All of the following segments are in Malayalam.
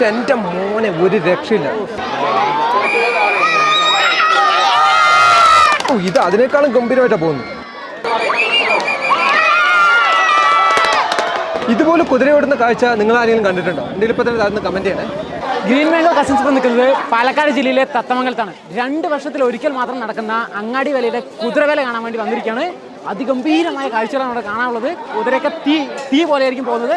പക്ഷെ എന്റെ മോനെ ഒരു രക്ഷയില്ല. ഇത് അതിനേക്കാളും ഗംഭീരമായിട്ടാണ് പോകുന്നത്. ഇതുപോലെ കുതിര ഓടുന്ന കാഴ്ച നിങ്ങൾ ആരെങ്കിലും കണ്ടിട്ടുണ്ടോ? എന്റെ ഇപ്പോൾ തന്നെ അതൊന്ന് കമന്റ് ചെയ്യണേ. ഗ്രീൻ മാംഗോ കസിൻസ് ഇപ്പം നിൽക്കുന്നത് പാലക്കാട് ജില്ലയിലെ തത്തമംഗലത്താണ്. രണ്ട് വർഷത്തിൽ ഒരിക്കൽ മാത്രം നടക്കുന്ന അങ്ങാടി വിലയിലെ കുതിരവേല കാണാൻ വേണ്ടി വന്നിരിക്കുകയാണ്. അതിഗംഭീരമായ കാഴ്ചകളാണ് അവിടെ കാണാനുള്ളത്. കുതിരയൊക്കെ തീ തീ പോലെയായിരിക്കും പോകുന്നത്.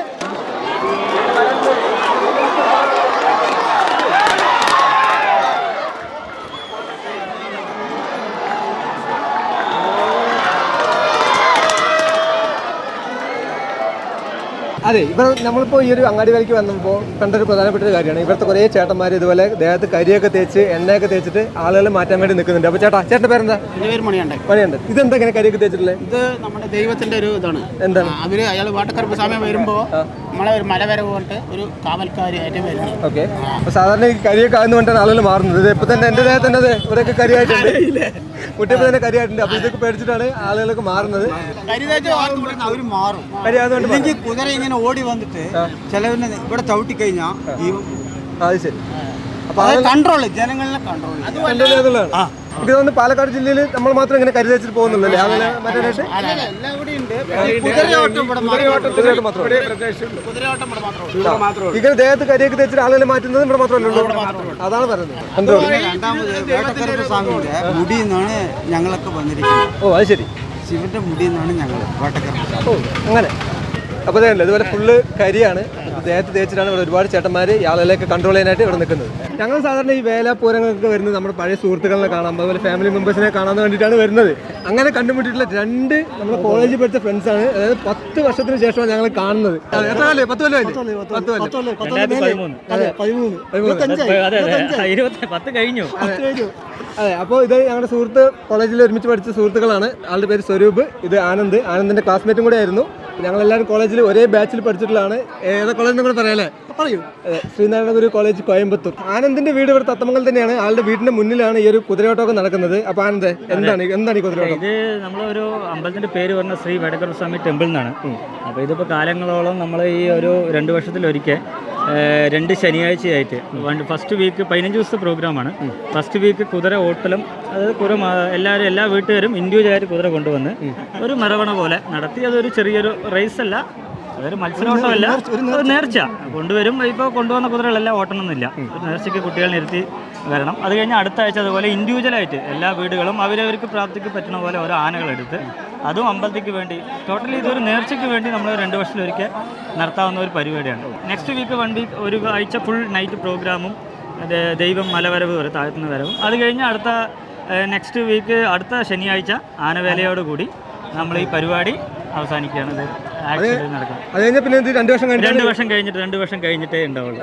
അതെ ഇവർ നമ്മളിപ്പോൾ ഈ ഒരു അങ്ങാടി വിലയ്ക്ക് വന്നപ്പോൾ കണ്ടൊരു പ്രധാനപ്പെട്ട ഒരു കാര്യമാണ്. ഇവിടുത്തെ കുറേ ചേട്ടന്മാർ ഇതുപോലെ ദേഹത്ത് കരിയൊക്കെ തേച്ച് എണ്ണയൊക്കെ തേച്ചിട്ട് ആളുകളെ മാറ്റാൻ വേണ്ടി നിൽക്കുന്നുണ്ട്. അപ്പോൾ ചേട്ടാ ചേട്ടന്റെ പേരെന്താ? എന്റെ പേര് മണിയുണ്ട് മണിയുണ്ട് ഇതെന്താ ഇങ്ങനെ കരിയൊക്കെ തേച്ചിട്ടുള്ളത് ഇത് നമ്മുടെ ദൈവത്തിന്റെ ഒരു ഇതാണ്. എന്താണ്? അവർ അവർ അയാൾ വാട്ടക്കറുപ്പ് സമയം വരുമ്പോൾ നമ്മളെ ഒരു മല വരെ പോയിട്ട് ഒരു കാവൽക്കാരായിട്ട് വരുന്നത്. ഓക്കെ. അപ്പോൾ സാധാരണ ഈ കരിയൊക്കെ ആകുന്ന കൊണ്ടാണ് ആളുകൾ മാറുന്നത്. ഇത് ഇപ്പം തന്നെ എന്റെ ദേഹത്തന്നെ അതെ ഇവരൊക്കെ കരിയായിട്ടുണ്ട്. കുട്ടിയപ്പോൾ തന്നെ കരിയായിട്ടുണ്ട്. അപ്പോൾ ഇതൊക്കെ പേടിച്ചിട്ടാണ് ആളുകളൊക്കെ മാറുന്നത്. കരിതേച്ച് അവർ മാറും. കരിയാകുന്നതുകൊണ്ട്. ഇല്ലെങ്കിൽ കുതിര ഇങ്ങനെ ഓടി വന്നിട്ട് ചിലവിനെ ഇവിടെ ചവിട്ടി കഴിഞ്ഞാൽ അത് ശരി. കൺട്രോൾ ജനങ്ങളിലെ കൺട്രോൾ പാലക്കാട് ജില്ലയിൽ നമ്മൾ മാത്രം ഇങ്ങനെ കരുതച്ചിട്ട് പോകുന്നുള്ളൂ അങ്ങനെ മറ്റേ ഇങ്ങനെ ദേഹത്ത് കരിയൊക്കെ തേച്ചിട്ട് ആളുകളെ മാറ്റുന്നത് ഇവിടെ മാത്രമല്ല ഉള്ളൂ? അതാണ് പറയുന്നത്. എന്തോ സ്വാമിയുടെ മുടി എന്നാണ് ഞങ്ങളൊക്കെ വന്നിരിക്കുന്നത്. ഓ അത് ശരി. ശിവന്റെ മുടി എന്നാണ് ഞങ്ങൾ ഓ അങ്ങനെ. അപ്പോൾ അതല്ല ഇതുപോലെ ഫുള്ള് കരിയാണ്. ദേഹത്ത് തേച്ചിട്ടാണ് ഇവിടെ ഒരുപാട് ചേട്ടന്മാർ ഈ ആളുകളെയൊക്കെ കൺട്രോൾ ചെയ്യാനായിട്ട് ഇവിടെ നിൽക്കുന്നത്. ഞങ്ങൾ സാധാരണ ഈ വേലാപൂരങ്ങളൊക്കെ വരുന്നത് നമ്മുടെ പഴയ സുഹൃത്തുക്കളെ കാണാം. അതുപോലെ ഫാമിലി മെമ്പേഴ്സിനെ കാണാൻ വേണ്ടിയിട്ടാണ് വരുന്നത്. അങ്ങനെ കണ്ടുമുട്ടിയിട്ടുള്ള രണ്ട് നമ്മുടെ കോളേജിൽ പഠിച്ച ഫ്രണ്ട്സ് ആണ്. അതായത് പത്ത് വർഷത്തിന് ശേഷമാണ് ഞങ്ങൾ കാണുന്നത്. എത്ര കൊല്ലം? പത്ത് കഴിഞ്ഞു. അതെ. അപ്പോൾ ഇത് ഞങ്ങളുടെ സുഹൃത്ത് കോളേജിൽ ഒരുമിച്ച് പഠിച്ച സുഹൃത്തുക്കളാണ്. ആളുടെ പേര് സ്വരൂപ് ഇത് ആനന്ദ്. ആനന്ദിന്റെ ക്ലാസ്മേറ്റും കൂടെ ആയിരുന്നു. ഞങ്ങൾ എല്ലാവരും കോളേജിൽ ഒരേ ബാച്ചിൽ പഠിച്ചിട്ടുള്ളതാണ്. ഏതാ കോളേജ് നിങ്ങൾ പറയാല്ലേ? പറയൂ. അതെ ശ്രീനാരായണ ഗുരു കോളേജ് കോയമ്പത്തൂർ. ആനന്ദിന്റെ വീട് ഇവിടെ തത്തമംഗൽ തന്നെയാണ്. ആളുടെ വീടിന്റെ മുന്നിലാണ് ഈ ഒരു കുതിരയോട്ടമൊക്കെ നടക്കുന്നത്. അപ്പൊ ആനന്ദ് എന്താണ് എന്താണ് ഈ കുതിരയോട്ടം? ഇത് നമ്മളൊരു അമ്പലത്തിന്റെ പേര് പറഞ്ഞ ശ്രീ വേടക്കര സ്വാമി ടെമ്പിൾ എന്നാണ്. അപ്പോൾ ഇതിപ്പോ കാലങ്ങളോളം നമ്മൾ ഈ ഒരു രണ്ടു വർഷത്തിലൊരിക്കൽ രണ്ട് ശനിയാഴ്ചയായിട്ട്. ഫസ്റ്റ് വീക്ക് പതിനഞ്ച് ദിവസത്തെ പ്രോഗ്രാമാണ് ഫസ്റ്റ് വീക്ക് കുതിര ഓട്ടലും അത് കുറെ എല്ലാവരും എല്ലാ വീട്ടുകാരും ഇൻഡിവിജ്വലായിട്ട് കുതിര കൊണ്ടുവന്ന് ഒരു മരവണ പോലെ നടത്തി. അതൊരു ചെറിയൊരു റേസ് അല്ല. അതൊരു മത്സരോട്ടമല്ല. ഒരു നേർച്ച. കൊണ്ടുവരും. ഇപ്പോൾ കൊണ്ടുവന്ന കുതിരകളെല്ലാം ഓട്ടണമെന്നില്ല. ഒരു നേർച്ചയ്ക്ക് കുട്ടികളെ നിർത്തി വരണം. അത് കഴിഞ്ഞ് അടുത്ത ആഴ്ച അതുപോലെ ഇൻഡിവിജ്വലായിട്ട് എല്ലാ വീടുകളും അവരവർക്ക് പ്രാപ്തിക്ക് പറ്റുന്ന പോലെ ഓരോ ആനകളെടുത്ത് അതും അമ്പലത്തിക്ക് വേണ്ടി ടോട്ടലി ഇതൊരു നേർച്ചയ്ക്ക് വേണ്ടി നമ്മൾ രണ്ട് വർഷത്തിലൊരിക്കൽ നടത്താവുന്ന ഒരു പരിപാടിയാണ്. നെക്സ്റ്റ് വീക്ക് വൺ വീക്ക് ഒരു ആഴ്ച ഫുൾ നൈറ്റ് പ്രോഗ്രാമും ദൈവം മലവരവ് വരെ താഴ്ത്തുന്ന വരവും. അത് കഴിഞ്ഞ് അടുത്ത നെക്സ്റ്റ് വീക്ക് അടുത്ത ശനിയാഴ്ച ആനവേലയോടുകൂടി നമ്മൾ ഈ പരിപാടി അവസാനിക്കുകയാണ്. അത് കഴിഞ്ഞാൽ പിന്നെ ഇത് രണ്ട് വർഷം കഴിഞ്ഞിട്ട് രണ്ട് വർഷം കഴിഞ്ഞിട്ട് രണ്ട് വർഷം കഴിഞ്ഞിട്ടേ ഉണ്ടാവുള്ളൂ.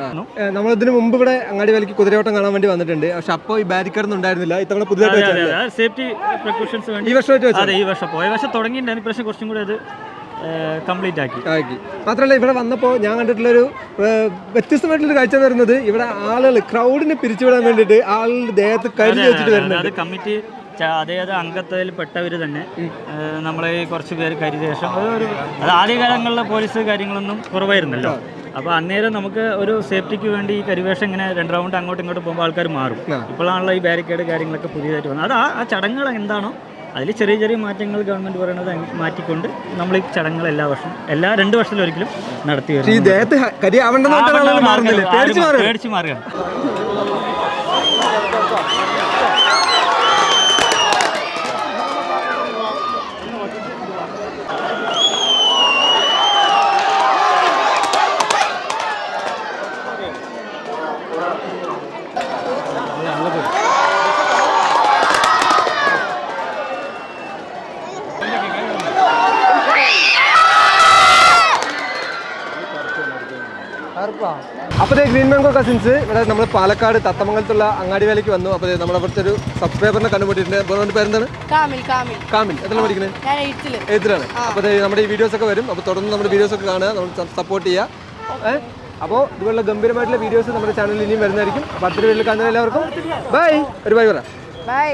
നമ്മൾ ഇതിന് മുമ്പ് ഇവിടെ അങ്ങാടി വിലയ്ക്ക് കുതിരയോട്ടം കാണാൻ വേണ്ടി വന്നിട്ടുണ്ട്. പക്ഷെ അപ്പോൾ ഈ ബാരിക്കേഡ് ഒന്നും ഉണ്ടായിരുന്നില്ല ഇത്തവണ പുതിയതായിട്ട്? സേഫ്റ്റി പ്രിക്കോഷൻസ് ഈ വേണ്ടി വർഷമായിട്ട് വെച്ചത്? അതെ ഈ വർഷം പോയ. വർഷം തുടങ്ങിയിട്ടുണ്ടായിരുന്നു ഇപ്രാവശ്യം കുറച്ചും കൂടി അത് കംപ്ലീറ്റ് ആക്കി. ആക്കി. മാത്രമല്ല ഇവിടെ വന്നപ്പോൾ ഞാൻ കണ്ടിട്ടുള്ളൊരു വ്യത്യസ്തമായിട്ടുള്ളൊരു കാഴ്ച എന്ന് പറയുന്നത് ഇവിടെ ആളുകൾ ക്രൗഡിനെ പിരിച്ചുവിടാൻ വേണ്ടിയിട്ട് ആളുടെ ദേഹത്ത് കരുതി വെച്ചിട്ട് വരുന്നത് കമ്മിറ്റി അതേത് അംഗത്വത്തിൽപ്പെട്ടവർ പെട്ടവർ തന്നെ. നമ്മളെ കുറച്ച് പേര് കരിദേശം അതൊരു ഒരു അത് ആദ്യകാലങ്ങളിലെ പോലീസ് കാര്യങ്ങളൊന്നും കുറവായിരുന്നല്ലോ. അപ്പോൾ അന്നേരം നമുക്ക് ഒരു സേഫ്റ്റിക്ക് വേണ്ടി ഈ കരിവേഷം ഇങ്ങനെ രണ്ട് റൗണ്ട് അങ്ങോട്ടും ഇങ്ങോട്ടും പോകുമ്പോൾ ആൾക്കാർ മാറും. ഇപ്പോഴാണല്ലോ ഈ ബാരിക്കേഡ് കാര്യങ്ങളൊക്കെ പുതിയതായിട്ട് വന്നത്. അത് ആ ആ ചടങ്ങുകൾ എന്താണോ അതിൽ ചെറിയ ചെറിയ മാറ്റങ്ങൾ ഗവൺമെന്റ് പറയുന്നത് മാറ്റിക്കൊണ്ട് നമ്മൾ ഈ ചടങ്ങുകൾ എല്ലാ വർഷവും എല്ലാ രണ്ട് വർഷത്തിലൊരിക്കലും നടത്തി ഈ പേടിച്ചു ദേഹത്ത് ഹ- കരി ആവണ്ടെന്ന് പറഞ്ഞിട്ടാണ് ആളുകൾ മാറുന്നില്ല പേടിച്ച് മാറുക പേടിച്ച് മാറുക അപ്പോൾ ഗ്രീൻ മാംഗോ കസിൻസ് ഇവിടെ നമ്മൾ പാലക്കാട് തത്തമംഗലത്തുള്ള അങ്ങാടി വേലയ്ക്ക് വന്നു. അപ്പോൾ നമ്മുടെ അവിടുത്തെ ഒരു സബ്സ്ക്രൈബറിനെ കണ്ടുപിടിച്ചിട്ടുണ്ട് പേരെന്താണ്? കാമിൽ കാമിൽ. കാമിൽ. എത്ര പഠിക്കുന്നത് അപ്പൊ എഴുത്തിലാണ് അപ്പോൾ ദേ നമ്മുടെ ഈ വീഡിയോസ് ഒക്കെ വരും. അപ്പോൾ തുടർന്ന് നമ്മുടെ വീഡിയോസ് ഒക്കെ കാണുക. നമ്മൾ സപ്പോർട്ട് ചെയ്യുക. അപ്പോൾ ഇതുപോലുള്ള ഗംഭീരമായിട്ടുള്ള വീഡിയോസ് നമ്മുടെ ചാനലിൽ ഇനിയും വരുന്നതായിരിക്കും. അപ്പോൾ അടുത്തൊരു വീട്ടിൽ കാണുന്ന എല്ലാവർക്കും ബൈ ഒരു ബൈ പറ. ബൈ